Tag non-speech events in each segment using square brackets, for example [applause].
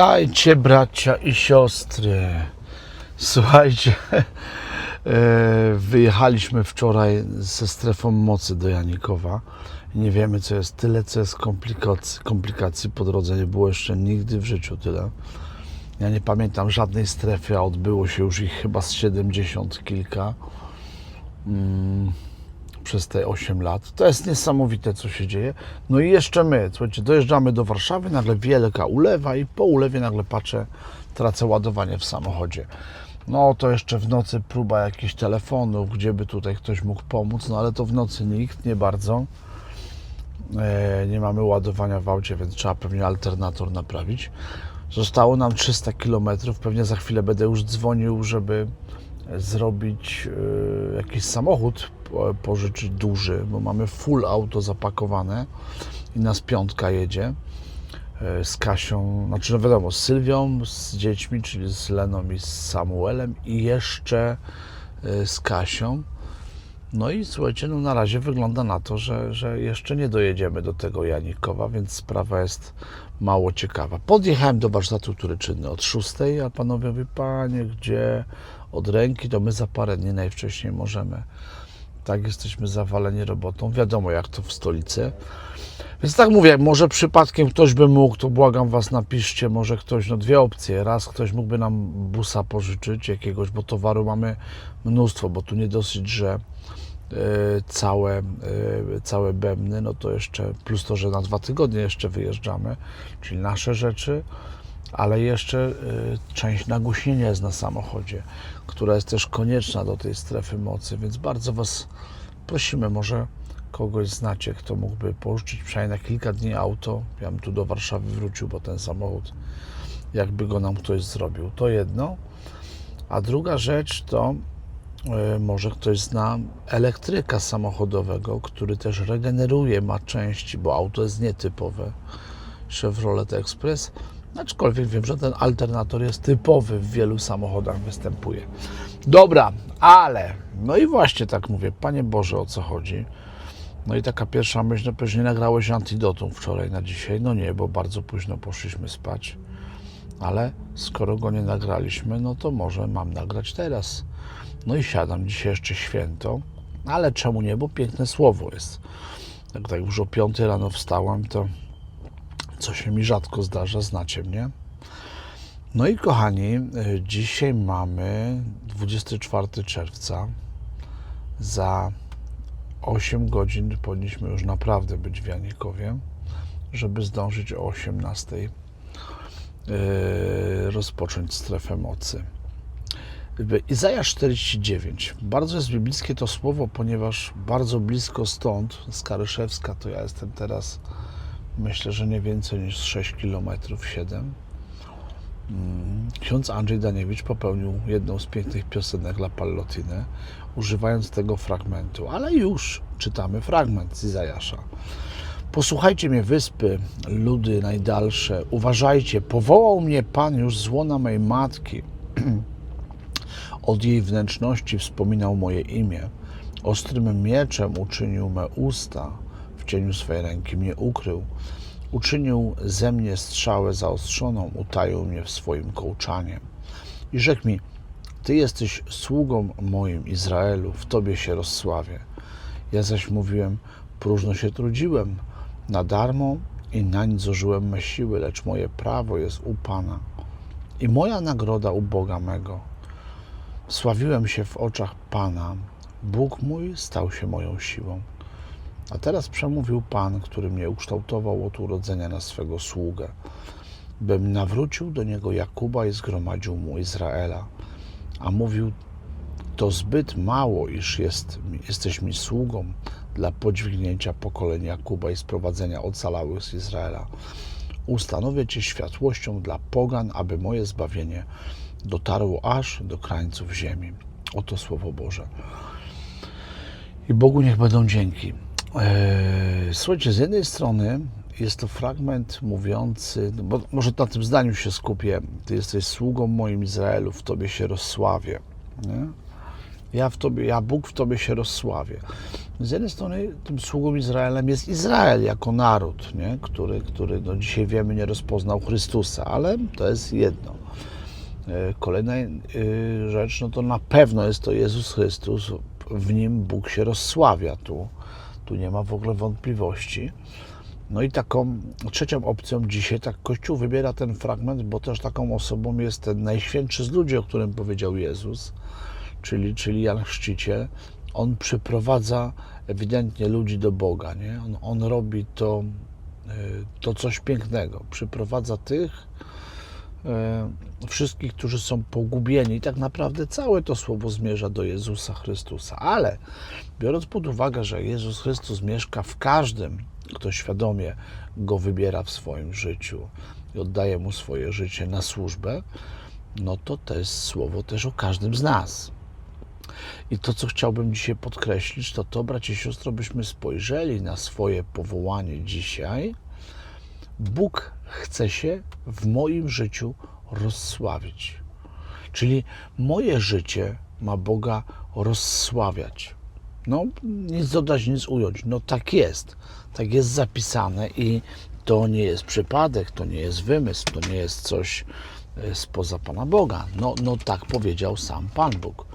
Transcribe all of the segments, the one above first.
Witajcie bracia i siostry. Słuchajcie, e, wyjechaliśmy wczoraj ze strefą mocy do Janikowa. Nie wiemy co jest tyle, co jest komplikacji, komplikacji po drodze. Nie było jeszcze nigdy w życiu tyle. Ja nie pamiętam żadnej strefy, a odbyło się już ich chyba z 70 kilka mm, przez te 8 lat. To jest niesamowite, co się dzieje. No i jeszcze my, słuchajcie, dojeżdżamy do Warszawy, nagle wielka ulewa i po ulewie nagle patrzę, tracę ładowanie w samochodzie. No to jeszcze w nocy próba jakichś telefonów, gdzie by tutaj ktoś mógł pomóc, no ale to w nocy nikt, nie bardzo. E, nie mamy ładowania w aucie, więc trzeba pewnie alternator naprawić. Zostało nam 300 km. Pewnie za chwilę będę już dzwonił, żeby zrobić e, jakiś samochód, po- pożyczyć duży, bo mamy full auto zapakowane i nas piątka jedzie e, z Kasią, znaczy no wiadomo, z Sylwią, z dziećmi, czyli z Leną i z Samuelem i jeszcze e, z Kasią. No i słuchajcie, no na razie wygląda na to, że, że jeszcze nie dojedziemy do tego Janikowa, więc sprawa jest mało ciekawa. Podjechałem do warsztatu, który czynny od 6, a panowie mówią, panie, gdzie od ręki, to my za parę dni najwcześniej możemy. Tak, jesteśmy zawaleni robotą. Wiadomo, jak to w stolicy. Więc tak mówię, może przypadkiem ktoś by mógł, to błagam Was, napiszcie, może ktoś, no dwie opcje. Raz ktoś mógłby nam busa pożyczyć jakiegoś, bo towaru mamy mnóstwo, bo tu nie dosyć, że e, całe, e, całe bębny, no to jeszcze, plus to, że na dwa tygodnie jeszcze wyjeżdżamy, czyli nasze rzeczy, ale jeszcze e, część nagłośnienia jest na samochodzie, która jest też konieczna do tej strefy mocy, więc bardzo Was prosimy, może kogoś znacie, kto mógłby pożyczyć przynajmniej na kilka dni auto. Ja bym tu do Warszawy wrócił, bo ten samochód, jakby go nam ktoś zrobił, to jedno. A druga rzecz to e, może ktoś zna elektryka samochodowego, który też regeneruje, ma części, bo auto jest nietypowe. Chevrolet Express. Aczkolwiek wiem, że ten alternator jest typowy w wielu samochodach występuje. Dobra, ale no i właśnie tak mówię, Panie Boże, o co chodzi? No i taka pierwsza myśl, no pewnie nagrałeś antidotum wczoraj na dzisiaj. No nie, bo bardzo późno poszliśmy spać. Ale skoro go nie nagraliśmy, no to może mam nagrać teraz. No i siadam, dzisiaj jeszcze święto. Ale czemu nie, bo piękne słowo jest. Jak tak już o 5 rano wstałem, to co się mi rzadko zdarza, znacie mnie. No i kochani, y, dzisiaj mamy 24 czerwca. Za 8 godzin powinniśmy już naprawdę być w Janikowie, żeby zdążyć o 18 yy, rozpocząć strefę mocy. Izajasz 49. Bardzo jest biblijskie to słowo, ponieważ bardzo blisko stąd, z Karyszewska, to ja jestem teraz, myślę, że nie więcej niż 6 km, 7. Mm, Ksiądz Andrzej Daniewicz popełnił jedną z pięknych piosenek La Pallotine, używając tego fragmentu, ale już czytamy fragment z Izajasza. Posłuchajcie mnie, wyspy, ludy najdalsze, uważajcie, powołał mnie Pan już z łona mej matki. [clears throat] Od jej wnętrzności wspominał moje imię. Ostrym mieczem uczynił me usta, cieniu swej ręki mnie ukrył. Uczynił ze mnie strzałę zaostrzoną, utaił mnie w swoim kołczanie. I rzekł mi, Ty jesteś sługą moim Izraelu, w Tobie się rozsławię. Ja zaś mówiłem, próżno się trudziłem, na darmo i nań zużyłem me siły, lecz moje prawo jest u Pana i moja nagroda u Boga mego. Sławiłem się w oczach Pana, Bóg mój stał się moją siłą. A teraz przemówił Pan, który mnie ukształtował od urodzenia na swego sługę, bym nawrócił do niego Jakuba i zgromadził mu Izraela. A mówił, to zbyt mało, iż jest, jesteś mi sługą dla podźwignięcia pokolenia Jakuba i sprowadzenia ocalałych z Izraela. Ustanowię Cię światłością dla pogan, aby moje zbawienie dotarło aż do krańców ziemi. Oto Słowo Boże. I Bogu niech będą dzięki. Eee, Słuchajcie, z jednej strony jest to fragment mówiący, no bo może na tym zdaniu się skupię. Ty jesteś sługą moim Izraelu, w Tobie się rozsławię. Nie? Ja w Tobie, ja Bóg w Tobie się rozsławię. Z jednej strony tym sługą Izraelem jest Izrael jako naród, nie? który, który no dzisiaj wiemy nie rozpoznał Chrystusa, ale to jest jedno. E, Kolejna e, rzecz, no to na pewno jest to Jezus Chrystus, w nim Bóg się rozsławia, tu, tu nie ma w ogóle wątpliwości. No i taką trzecią opcją dzisiaj, tak Kościół wybiera ten fragment, bo też taką osobą jest ten najświętszy z ludzi, o którym powiedział Jezus, czyli, czyli Jan Chrzciciel. On przyprowadza ewidentnie ludzi do Boga, nie? On, on robi to, e, to coś pięknego. Przyprowadza tych, wszystkich, którzy są pogubieni. Tak naprawdę całe to słowo zmierza do Jezusa Chrystusa. Ale biorąc pod uwagę, że Jezus Chrystus mieszka w każdym, kto świadomie go wybiera w swoim życiu i oddaje mu swoje życie na służbę, no to to jest słowo też o każdym z nas. I to, co chciałbym dzisiaj podkreślić, to to, bracie i siostro, byśmy spojrzeli na swoje powołanie dzisiaj. Bóg chce się w moim życiu rozsławić. Czyli moje życie ma Boga rozsławiać. No, nic dodać, nic ująć. No tak jest. Tak jest zapisane i to nie jest przypadek, to nie jest wymysł, to nie jest coś e, spoza Pana Boga. No, no tak powiedział sam Pan Bóg.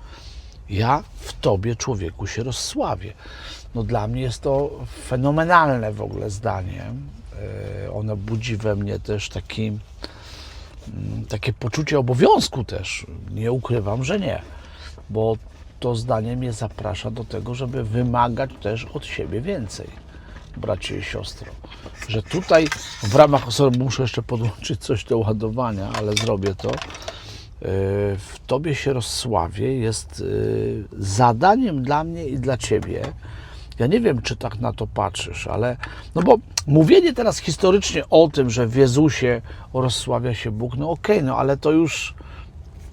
Ja w Tobie, człowieku, się rozsławię. No dla mnie jest to fenomenalne w ogóle zdanie. E, Ono budzi we mnie też taki, mm, takie poczucie obowiązku też. Nie ukrywam, że nie. Bo to zdanie mnie zaprasza do tego, żeby wymagać też od siebie więcej, bracie i siostro. Że tutaj w ramach osoby muszę jeszcze podłączyć coś do ładowania, ale zrobię to. Yy, W Tobie się rozsławię jest yy, zadaniem dla mnie i dla Ciebie. Ja nie wiem, czy tak na to patrzysz, ale no bo mówienie teraz historycznie o tym, że w Jezusie rozsławia się Bóg, no okej, no ale to już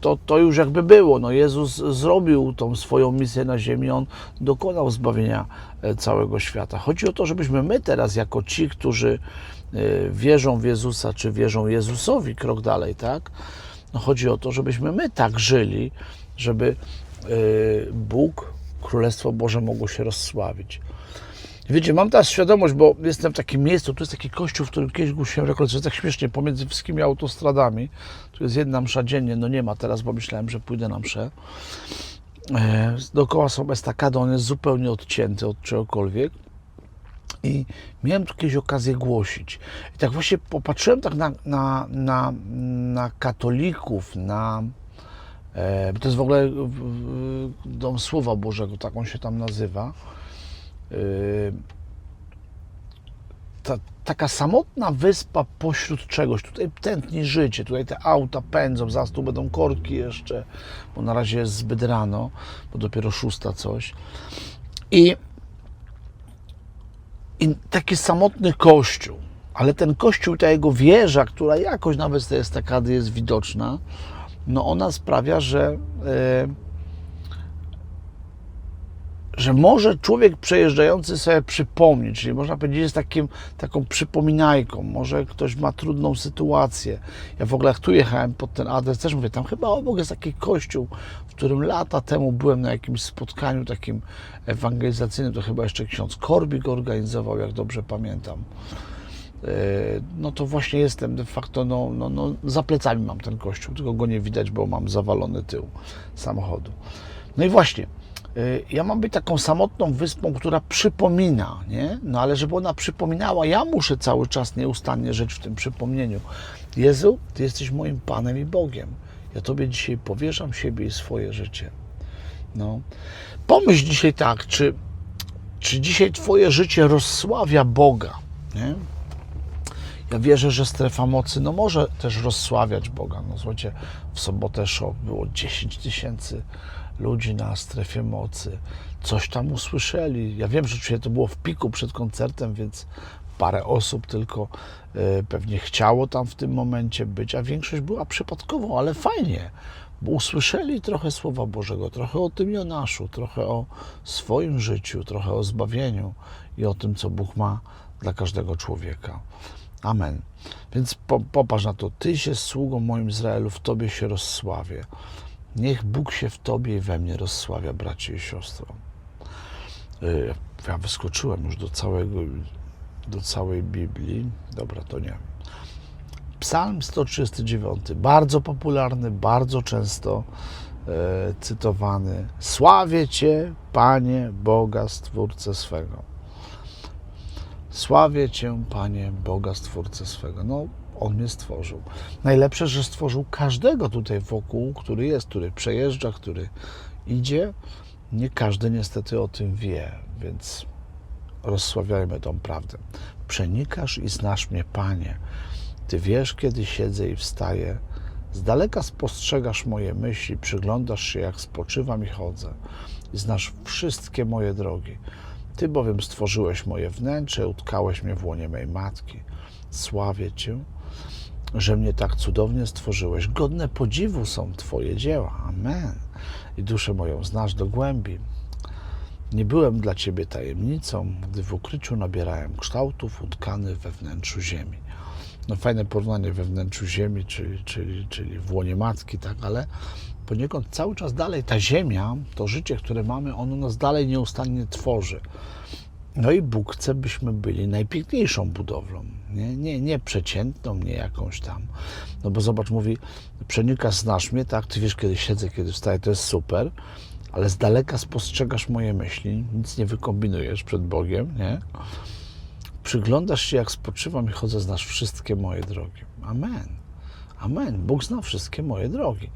to, to już jakby było. No Jezus zrobił tą swoją misję na ziemi, On dokonał zbawienia e, całego świata. Chodzi o to, żebyśmy my teraz, jako ci, którzy e, wierzą w Jezusa, czy wierzą Jezusowi, krok dalej, tak? No chodzi o to, żebyśmy my tak żyli, żeby e, Bóg, Królestwo Boże mogło się rozsławić. Wiecie, mam teraz świadomość, bo jestem w takim miejscu, tu jest taki kościół, w którym kiedyś głosiłem rekolekcję, tak śmiesznie, pomiędzy wszystkimi autostradami. Tu jest jedna msza dziennie, no nie ma teraz, bo myślałem, że pójdę na mszę. E, dookoła są estakady, on jest zupełnie odcięty od czegokolwiek. I miałem tu kiedyś okazję głosić. I tak właśnie popatrzyłem tak na, na, na, na katolików, na... E, to jest w ogóle Dom Słowa Bożego, tak on się tam nazywa. E, ta, taka samotna wyspa pośród czegoś. Tutaj tętni życie, tutaj te auta pędzą, zaraz tu będą korki jeszcze, bo na razie jest zbyt rano, bo dopiero szósta coś. I, i taki samotny kościół, ale ten kościół, ta jego wieża, która jakoś nawet z tej estakady jest widoczna, no ona sprawia, że e, że może człowiek przejeżdżający sobie przypomnieć, czyli można powiedzieć, jest takim, taką przypominajką, może ktoś ma trudną sytuację. Ja w ogóle jak tu jechałem pod ten adres, też mówię, tam chyba obok jest taki kościół, w którym lata temu byłem na jakimś spotkaniu takim ewangelizacyjnym, to chyba jeszcze ksiądz Korbik organizował, jak dobrze pamiętam. E, No to właśnie jestem de facto, no, no, no, za plecami mam ten kościół, tylko go nie widać, bo mam zawalony tył samochodu. No i właśnie, y, ja mam być taką samotną wyspą, która przypomina, nie? No ale żeby ona przypominała, ja muszę cały czas nieustannie żyć w tym przypomnieniu. Jezu, Ty jesteś moim Panem i Bogiem. Ja Tobie dzisiaj powierzam siebie i swoje życie. No. Pomyśl dzisiaj tak, czy, czy dzisiaj Twoje życie rozsławia Boga, nie? Ja wierzę, że strefa mocy no może też rozsławiać Boga. No słuchajcie, w sobotę szok było 10 tysięcy ludzi na strefie mocy. Coś tam usłyszeli. Ja wiem, że oczywiście to było w piku przed koncertem, więc parę osób tylko e, pewnie chciało tam w tym momencie być, a większość była przypadkową, ale fajnie, bo usłyszeli trochę Słowa Bożego, trochę o tym Jonaszu, trochę o swoim życiu, trochę o zbawieniu i o tym, co Bóg ma dla każdego człowieka. Amen. Więc po, popatrz na to. Ty się sługą moim Izraelu, w Tobie się rozsławię. Niech Bóg się w Tobie i we mnie rozsławia, bracie i siostro. Y, Ja wyskoczyłem już do całego, do całej Biblii. Dobra, to nie. Psalm 139, bardzo popularny, bardzo często e, cytowany. Sławię Cię, Panie Boga, Stwórcę swego. Sławię Cię, Panie Boga, Stwórcę swego. No, On mnie stworzył. Najlepsze, że stworzył każdego tutaj wokół, który jest, który przejeżdża, który idzie. Nie każdy niestety o tym wie, więc rozsławiajmy tą prawdę. Przenikasz i znasz mnie, Panie. Ty wiesz, kiedy siedzę i wstaję. Z daleka spostrzegasz moje myśli, przyglądasz się, jak spoczywam i chodzę. I znasz wszystkie moje drogi. Ty bowiem stworzyłeś moje wnętrze, utkałeś mnie w łonie mej matki. Sławię Cię, że mnie tak cudownie stworzyłeś. Godne podziwu są Twoje dzieła. Amen. I duszę moją znasz do głębi. Nie byłem dla Ciebie tajemnicą, gdy w ukryciu nabierałem kształtów utkany we wnętrzu ziemi. No fajne porównanie we wnętrzu ziemi, czyli, czyli, czyli w łonie matki, tak, ale poniekąd cały czas dalej ta ziemia, to życie, które mamy, ono nas dalej nieustannie tworzy. No i Bóg chce, byśmy byli najpiękniejszą budowlą, nie, nie, nie przeciętną, nie jakąś tam. No bo zobacz, mówi, przenikasz, znasz mnie, tak, ty wiesz, kiedy siedzę, kiedy wstaję, to jest super, ale z daleka spostrzegasz moje myśli, nic nie wykombinujesz przed Bogiem, nie? Przyglądasz się, jak spoczywam i chodzę, znasz wszystkie moje drogi. Amen. Amen. Bóg zna wszystkie moje drogi.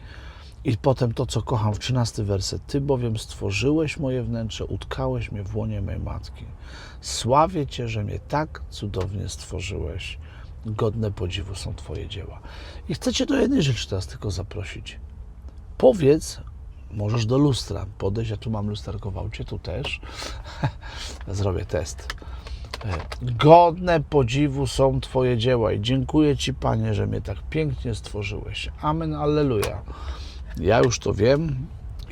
I potem to, co kocham w 13 werset. Ty bowiem stworzyłeś moje wnętrze, utkałeś mnie w łonie mojej matki. Sławię Cię, że mnie tak cudownie stworzyłeś. Godne podziwu są Twoje dzieła. I chcę Cię do jednej rzeczy teraz tylko zaprosić. Powiedz, możesz do lustra podejść, ja tu mam lusterko w aucie, tu też. [laughs] Zrobię test. Godne podziwu są Twoje dzieła i dziękuję Ci, Panie, że mnie tak pięknie stworzyłeś. Amen, alleluja. Ja już to wiem,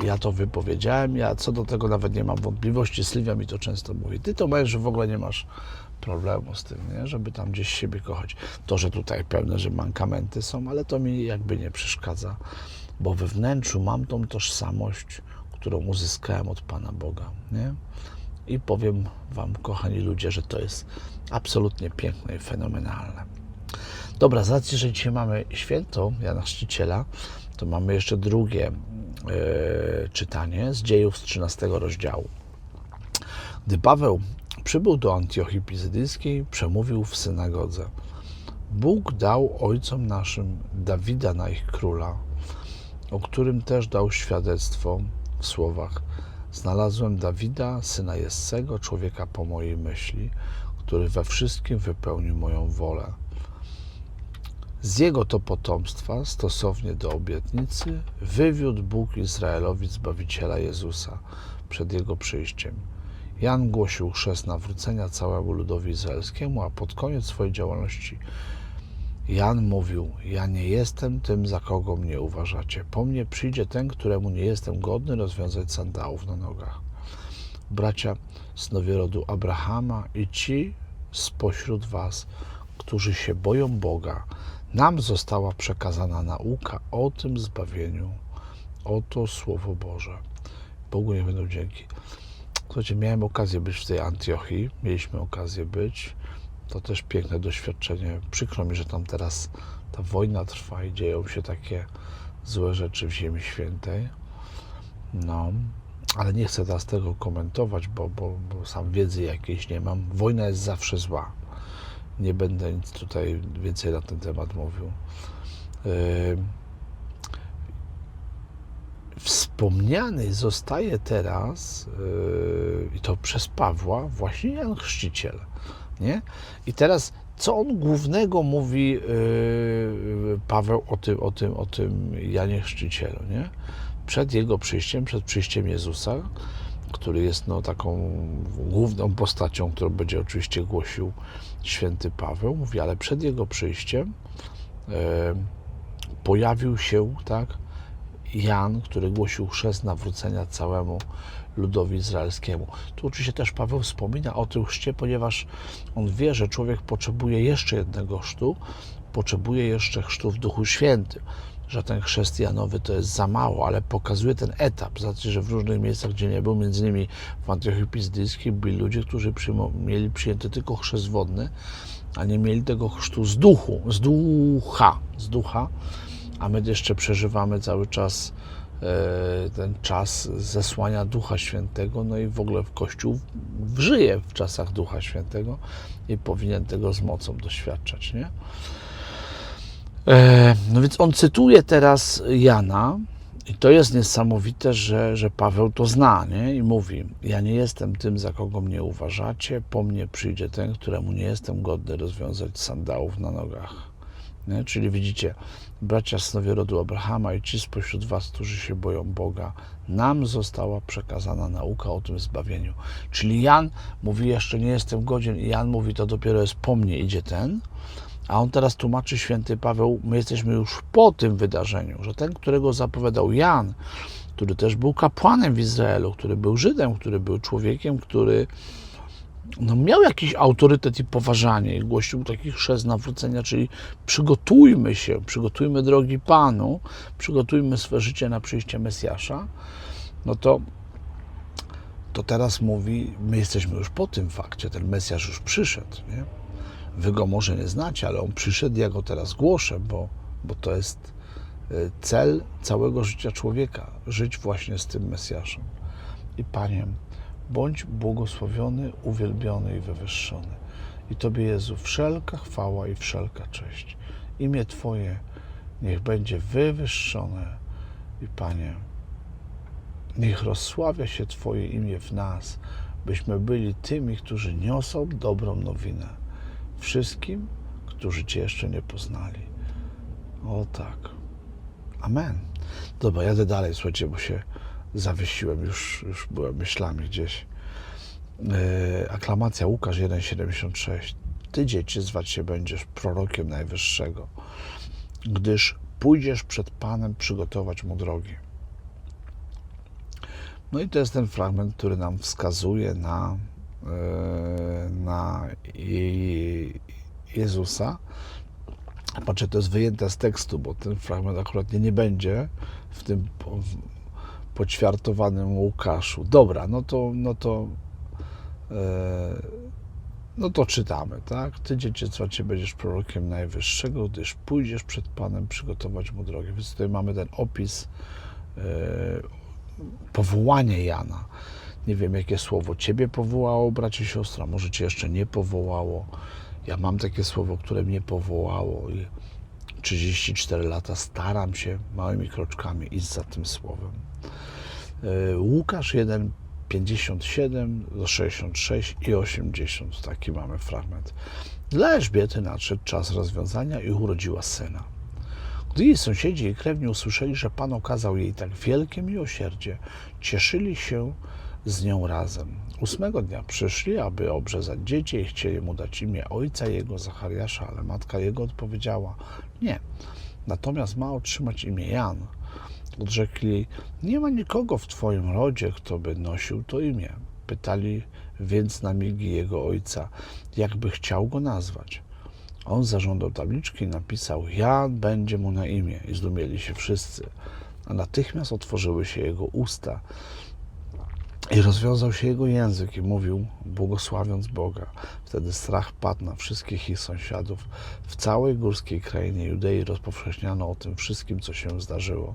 ja to wypowiedziałem, ja co do tego nawet nie mam wątpliwości. Sylwia mi to często mówi. Ty to masz, że w ogóle nie masz problemu z tym, nie? żeby tam gdzieś siebie kochać. To, że tutaj pewne, że mankamenty są, ale to mi jakby nie przeszkadza, bo we wnętrzu mam tą tożsamość, którą uzyskałem od Pana Boga. Nie? I powiem Wam, kochani ludzie, że to jest absolutnie piękne i fenomenalne. Dobra, z racji, że dzisiaj mamy święto Jana Chrzciciela, to mamy jeszcze drugie e, czytanie z dziejów z 13 rozdziału. Gdy Paweł przybył do Antiochii Pizydyjskiej, przemówił w synagodze. Bóg dał ojcom naszym Dawida na ich króla, o którym też dał świadectwo w słowach Znalazłem Dawida, syna Jessego, człowieka po mojej myśli, który we wszystkim wypełnił moją wolę. Z jego to potomstwa, stosownie do obietnicy, wywiódł Bóg Izraelowi Zbawiciela Jezusa przed jego przyjściem. Jan głosił chrzest nawrócenia całemu ludowi izraelskiemu, a pod koniec swojej działalności Jan mówił: Ja nie jestem tym, za kogo mnie uważacie. Po mnie przyjdzie ten, któremu nie jestem godny rozwiązać sandałów na nogach. Bracia, synowie rodu Abrahama i ci spośród was, którzy się boją Boga, nam została przekazana nauka o tym zbawieniu. Oto Słowo Boże. Bogu nie będą dzięki. Słuchajcie, miałem okazję być w tej Antiochii, mieliśmy okazję być. To też piękne doświadczenie. Przykro mi, że tam teraz ta wojna trwa i dzieją się takie złe rzeczy w Ziemi Świętej. No, ale nie chcę teraz tego komentować, bo, bo, bo sam wiedzy jakiejś nie mam. Wojna jest zawsze zła. Nie będę nic tutaj więcej na ten temat mówił. Yy, wspomniany zostaje teraz, yy, i to przez Pawła, właśnie Jan Chrzciciel. Nie? I teraz, co on głównego mówi yy, Paweł o tym, o, tym, o tym Janie Chrzcicielu? Nie? Przed jego przyjściem, przed przyjściem Jezusa, który jest no, taką główną postacią, którą będzie oczywiście głosił święty Paweł, mówi, ale przed jego przyjściem yy, pojawił się tak, Jan, który głosił chrzest nawrócenia całemu ludowi izraelskiemu. Tu oczywiście też Paweł wspomina o tym chrzcie, ponieważ on wie, że człowiek potrzebuje jeszcze jednego chrztu, potrzebuje jeszcze chrztu w Duchu Świętym. że ten chrześcijanowy to jest za mało, ale pokazuje ten etap. Znaczy, że w różnych miejscach, gdzie nie był, między innymi w Antiochii Pizdyjskiej, byli ludzie, którzy mieli przyjęty tylko chrzest wodny, a nie mieli tego chrztu z duchu, z ducha, z ducha, a my jeszcze przeżywamy cały czas ten czas zesłania Ducha Świętego, no i w ogóle w Kościół żyje w czasach Ducha Świętego i powinien tego z mocą doświadczać, nie? E, No więc on cytuje teraz Jana i to jest niesamowite, że, że Paweł to zna nie? i mówi: Ja nie jestem tym, za kogo mnie uważacie, po mnie przyjdzie ten, któremu nie jestem godny rozwiązać sandałów na nogach. Nie? Czyli widzicie, bracia synowie rodu Abrahama i ci spośród was, którzy się boją Boga, nam została przekazana nauka o tym zbawieniu. Czyli Jan mówi, jeszcze nie jestem godzien i Jan mówi, to dopiero jest po mnie idzie ten, a on teraz tłumaczy święty Paweł, my jesteśmy już po tym wydarzeniu, że ten, którego zapowiadał Jan, który też był kapłanem w Izraelu, który był Żydem, który był człowiekiem, który no, miał jakiś autorytet i poważanie i głosił taki chrzest nawrócenia, czyli przygotujmy się, przygotujmy drogi Panu, przygotujmy swe życie na przyjście Mesjasza, no to, to teraz mówi, my jesteśmy już po tym fakcie, ten Mesjasz już przyszedł, nie? Wy go może nie znacie, ale on przyszedł, ja go teraz głoszę, bo, bo to jest y, cel całego życia człowieka, żyć właśnie z tym Mesjaszem. I Panie, bądź błogosławiony, uwielbiony i wywyższony. I Tobie, Jezu, wszelka chwała i wszelka cześć. Imię Twoje niech będzie wywyższone. I Panie, niech rozsławia się Twoje imię w nas, byśmy byli tymi, którzy niosą dobrą nowinę wszystkim, którzy Cię jeszcze nie poznali. O tak. Amen. Dobra, jadę dalej, słuchajcie, bo się zawiesiłem, już, już byłem myślami gdzieś. Yy, aklamacja Łukasz 1,76. Ty, dzieci, zwać się będziesz prorokiem Najwyższego, gdyż pójdziesz przed Panem przygotować Mu drogi. No i to jest ten fragment, który nam wskazuje na, yy, na Je- Jezusa. Patrzę, to jest wyjęte z tekstu, bo ten fragment akurat nie, nie będzie w tym poćwiartowanym Łukaszu. Dobra, no to, no to, e, no to czytamy, tak? Ty, dzieciństwa, Cię będziesz prorokiem Najwyższego, gdyż pójdziesz przed Panem przygotować Mu drogę. Więc tutaj mamy ten opis e, powołanie Jana. Nie wiem, jakie słowo Ciebie powołało, bracie, siostra, może Cię jeszcze nie powołało. Ja mam takie słowo, które mnie powołało 34 lata staram się małymi kroczkami iść za tym słowem. E, Łukasz 1, 57 do 66 i 80. Taki mamy fragment. Dla Elżbiety nadszedł czas rozwiązania i urodziła syna. Gdy jej sąsiedzi i krewni usłyszeli, że Pan okazał jej tak wielkie miłosierdzie, cieszyli się z nią razem. Ósmego dnia przyszli, aby obrzezać dziecię i chcieli mu dać imię ojca jego, Zachariasza, ale matka jego odpowiedziała, nie, natomiast ma otrzymać imię Jan. Odrzekli nie ma nikogo w twoim rodzie, kto by nosił to imię. Pytali więc na migi jego ojca, jakby chciał go nazwać. On zażądał tabliczki i napisał, Jan będzie mu na imię. I zdumieli się wszyscy. A natychmiast otworzyły się jego usta i rozwiązał się jego język i mówił, błogosławiąc Boga. Wtedy strach padł na wszystkich ich sąsiadów. W całej górskiej krainie Judei rozpowszechniano o tym wszystkim, co się zdarzyło.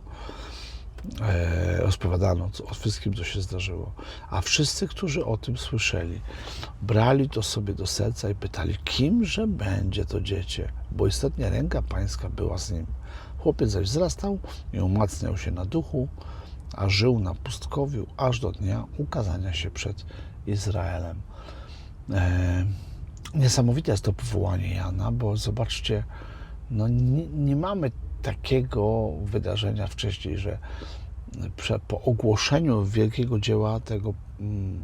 E, rozpowiadano o wszystkim, co się zdarzyło. A wszyscy, którzy o tym słyszeli, brali to sobie do serca i pytali, kimże będzie to dziecię, bo istotnie ręka pańska była z nim. Chłopiec zaś wzrastał i umacniał się na duchu, a żył na pustkowiu aż do dnia ukazania się przed Izraelem. E, niesamowite jest to powołanie Jana, bo zobaczcie, no nie, nie mamy takiego wydarzenia wcześniej, że po ogłoszeniu wielkiego dzieła tego mm,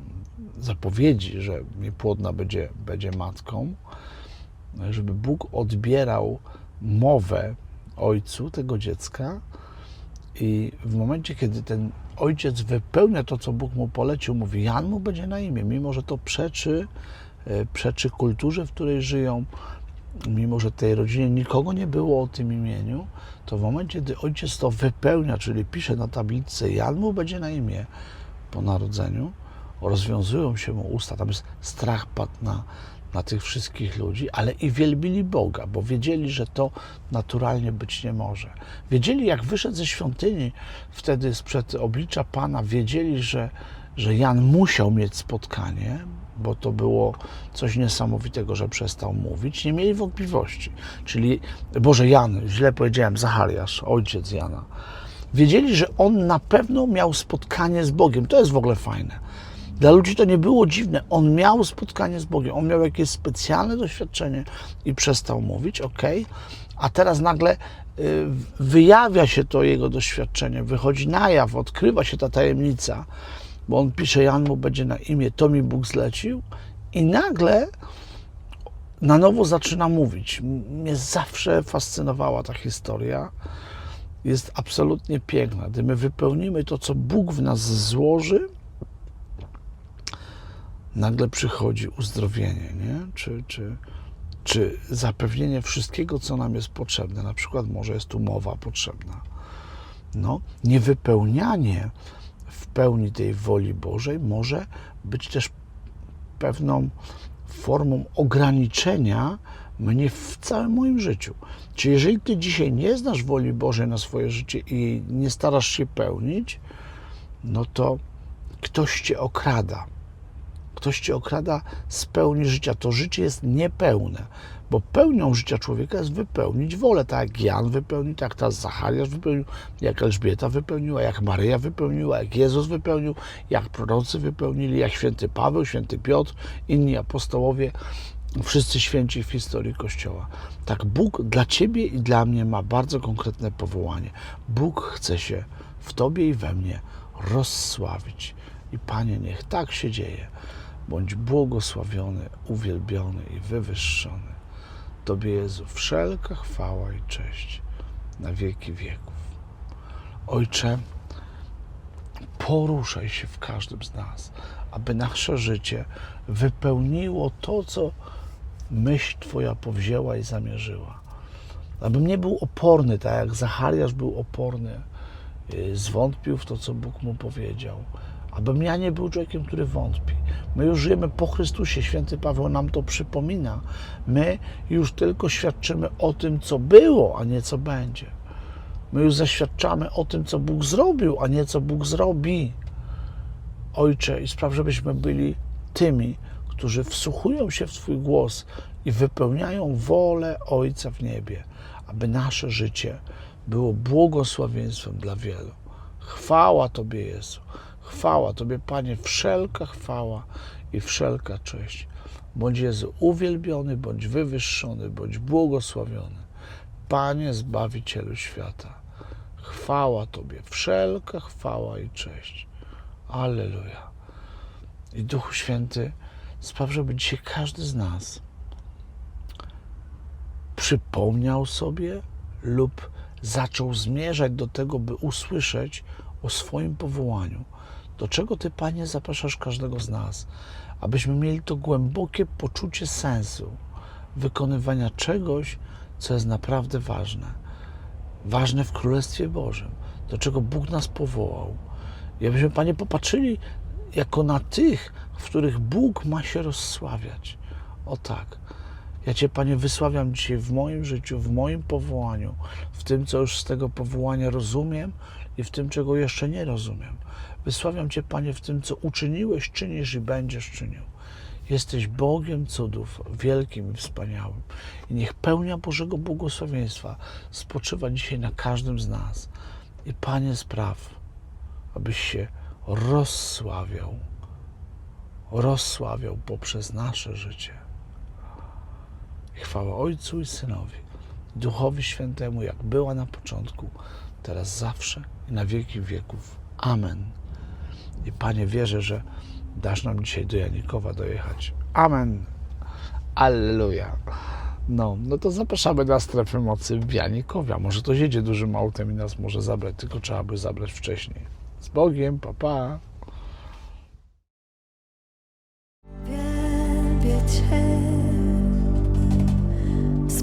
zapowiedzi, że niepłodna będzie, będzie matką, żeby Bóg odbierał mowę ojcu tego dziecka i w momencie, kiedy ten ojciec wypełnia to, co Bóg mu polecił, mówi, Jan mu będzie na imię, mimo że to przeczy, e, przeczy kulturze, w której żyją, mimo że tej rodzinie nikogo nie było o tym imieniu, to w momencie, gdy ojciec to wypełnia, czyli pisze na tablicy, Jan mu będzie na imię po narodzeniu, rozwiązują się mu usta, tam jest strach padł na, na tych wszystkich ludzi, ale i wielbili Boga, bo wiedzieli, że to naturalnie być nie może. Wiedzieli, jak wyszedł ze świątyni wtedy sprzed oblicza Pana, wiedzieli, że, że Jan musiał mieć spotkanie, bo to było coś niesamowitego, że przestał mówić. Nie mieli wątpliwości. Czyli, Boże, Jan, źle powiedziałem, Zachariasz, ojciec Jana. Wiedzieli, że on na pewno miał spotkanie z Bogiem. To jest w ogóle fajne. Dla ludzi to nie było dziwne. On miał spotkanie z Bogiem, on miał jakieś specjalne doświadczenie i przestał mówić, ok, a teraz nagle y, wyjawia się to jego doświadczenie, wychodzi na jaw, odkrywa się ta tajemnica, bo on pisze, Jan mu będzie na imię, to mi Bóg zlecił i nagle na nowo zaczyna mówić. Mnie zawsze fascynowała ta historia. Jest absolutnie piękna. Gdy my wypełnimy to, co Bóg w nas złoży, nagle przychodzi uzdrowienie, nie? Czy, czy, czy zapewnienie wszystkiego, co nam jest potrzebne. Na przykład może jest umowa potrzebna. No, niewypełnianie w pełni tej woli Bożej może być też pewną formą ograniczenia mnie w całym moim życiu. Czy jeżeli ty dzisiaj nie znasz woli Bożej na swoje życie i nie starasz się pełnić, no to ktoś cię okrada. Ktoś cię okrada z pełni życia. To życie jest niepełne, bo pełnią życia człowieka jest wypełnić wolę, tak jak Jan wypełnił, tak jak ta Zachariasz wypełnił, jak Elżbieta wypełniła, jak Maryja wypełniła, jak Jezus wypełnił, jak prorocy wypełnili, jak święty Paweł, święty Piotr, inni apostołowie, wszyscy święci w historii Kościoła. Tak Bóg dla ciebie i dla mnie ma bardzo konkretne powołanie. Bóg chce się w tobie i we mnie rozsławić. I Panie, niech tak się dzieje. Bądź błogosławiony, uwielbiony i wywyższony. Tobie Jezu wszelka chwała i cześć na wieki wieków. Ojcze, poruszaj się w każdym z nas, aby nasze życie wypełniło to, co myśl Twoja powzięła i zamierzyła. Abym nie był oporny, tak jak Zachariasz był oporny, yy, zwątpił w to, co Bóg mu powiedział. Abym ja nie był człowiekiem, który wątpi. My już żyjemy po Chrystusie, święty Paweł nam to przypomina. My już tylko świadczymy o tym, co było, a nie co będzie. My już zaświadczamy o tym, co Bóg zrobił, a nie co Bóg zrobi. Ojcze, i spraw, żebyśmy byli tymi, którzy wsłuchują się w Twój głos i wypełniają wolę Ojca w niebie, aby nasze życie było błogosławieństwem dla wielu. Chwała Tobie, Jezu. Chwała Tobie, Panie, wszelka chwała i wszelka cześć. Bądź Jezu uwielbiony, bądź wywyższony, bądź błogosławiony. Panie, Zbawicielu świata. Chwała Tobie, wszelka chwała i cześć. Alleluja. I Duchu Święty, spraw, żeby dzisiaj każdy z nas przypomniał sobie lub zaczął zmierzać do tego, by usłyszeć o swoim powołaniu. Do czego Ty, Panie, zapraszasz każdego z nas? Abyśmy mieli to głębokie poczucie sensu wykonywania czegoś, co jest naprawdę ważne. Ważne w Królestwie Bożym, do czego Bóg nas powołał. I abyśmy, Panie, popatrzyli jako na tych, w których Bóg ma się rozsławiać. O tak. Ja Cię, Panie, wysławiam dzisiaj w moim życiu, w moim powołaniu, w tym, co już z tego powołania rozumiem i w tym, czego jeszcze nie rozumiem. Wysławiam Cię, Panie, w tym, co uczyniłeś, czynisz i będziesz czynił. Jesteś Bogiem cudów, wielkim i wspaniałym. I niech pełnia Bożego błogosławieństwa spoczywa dzisiaj na każdym z nas. I Panie, spraw, abyś się rozsławiał, rozsławiał poprzez nasze życie. Chwała Ojcu i Synowi, Duchowi Świętemu, jak była na początku, teraz zawsze i na wieki wieków. Amen. I Panie, wierzę, że dasz nam dzisiaj do Janikowa dojechać. Amen. Alleluja. No, no to zapraszamy na strefę mocy w Janikowie. A Może to jedzie dużym autem i nas może zabrać, tylko trzeba by zabrać wcześniej. Z Bogiem, papa. Pa. Cię,